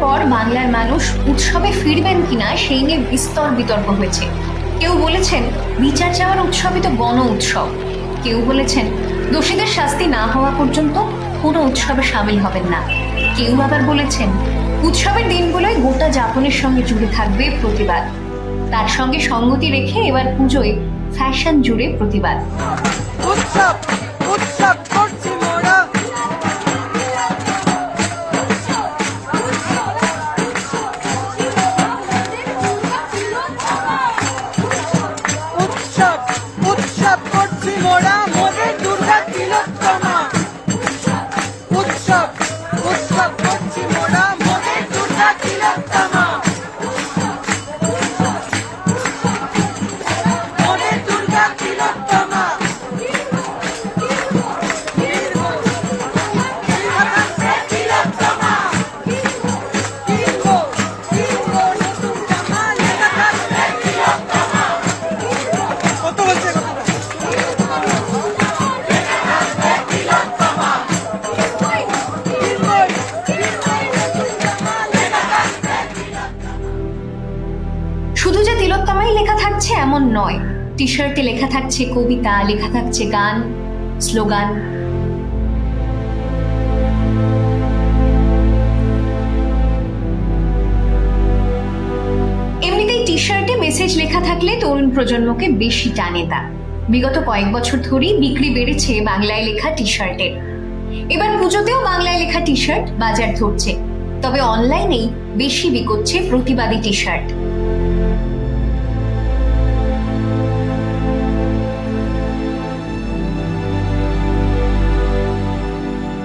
পর বাংলার মানুষ উৎসবে ফিরবেন কিনা সেই নিয়ে বিস্তর বিতর্ক হয়েছে। কেউ বলেছেন, বিচার চাওয়ার উৎসবই তো গণ উৎসব। কেউ বলেছেন, দোষীদের শাস্তি না হওয়া পর্যন্ত কোনো উৎসবে সামিল হবেন না। কেউ আবার বলেছেন, উৎসবের দিনগুলোয় গোটা যাপনের সঙ্গে জুড়ে থাকবে প্রতিবাদ। তার সঙ্গে সঙ্গতি রেখে এবার পুজোয় ফ্যাশন জুড়ে প্রতিবাদ। তিলোত্তমা যে তিলোত্তমাই লেখা থাকছে এমন নয়। টি শার্টে লেখা থাকছে কবিতা, লেখা থাকছে গান, স্লোগান। এমনিতেই টি শার্টে মেসেজ লেখা থাকলে তরুণ প্রজন্মকে বেশি টানে তা। বিগত কয়েক বছর ধরেই বিক্রি বেড়েছে বাংলায় লেখা টি শার্টের এবার পুজোতেও বাংলায় লেখা টি শার্ট বাজার ধরছে। তবে অনলাইনেই বেশি বিকোচ্ছে প্রতিবাদী টি শার্ট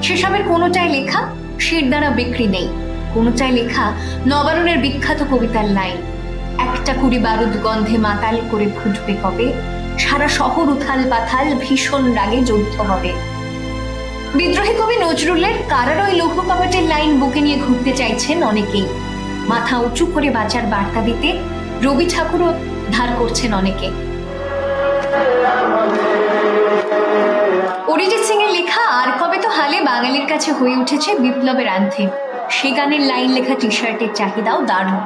সেসবের কোনোটাই লেখা শির দ্বারা বিক্রি নেই। কোনোটাই লেখা নবারণের বিখ্যাত কবিতার লাইন একটা কুড়ি বারুদ গন্ধে মাতাল করে ফুটবে কবে? সারা শহর উথাল পাথাল, ভীষণ রাগে যুদ্ধ হবে। বিদ্রোহী কবি নজরুলের কারার ওই লৌহ কপাটের লাইন বুকে নিয়ে ঘুরতে চাইছেন অনেকেই। মাথা উঁচু করে বাঁচার বার্তা দিতে রবি ঠাকুরও ধার করছেন অনেকে। অরিজিৎ সিং এর লেখা আর কবে তো হালে বাঙালির কাছে হয়ে উঠেছে বিপ্লবের আন্থে সে গানের লাইন লেখা টি শার্টের চাহিদাও দারুণ।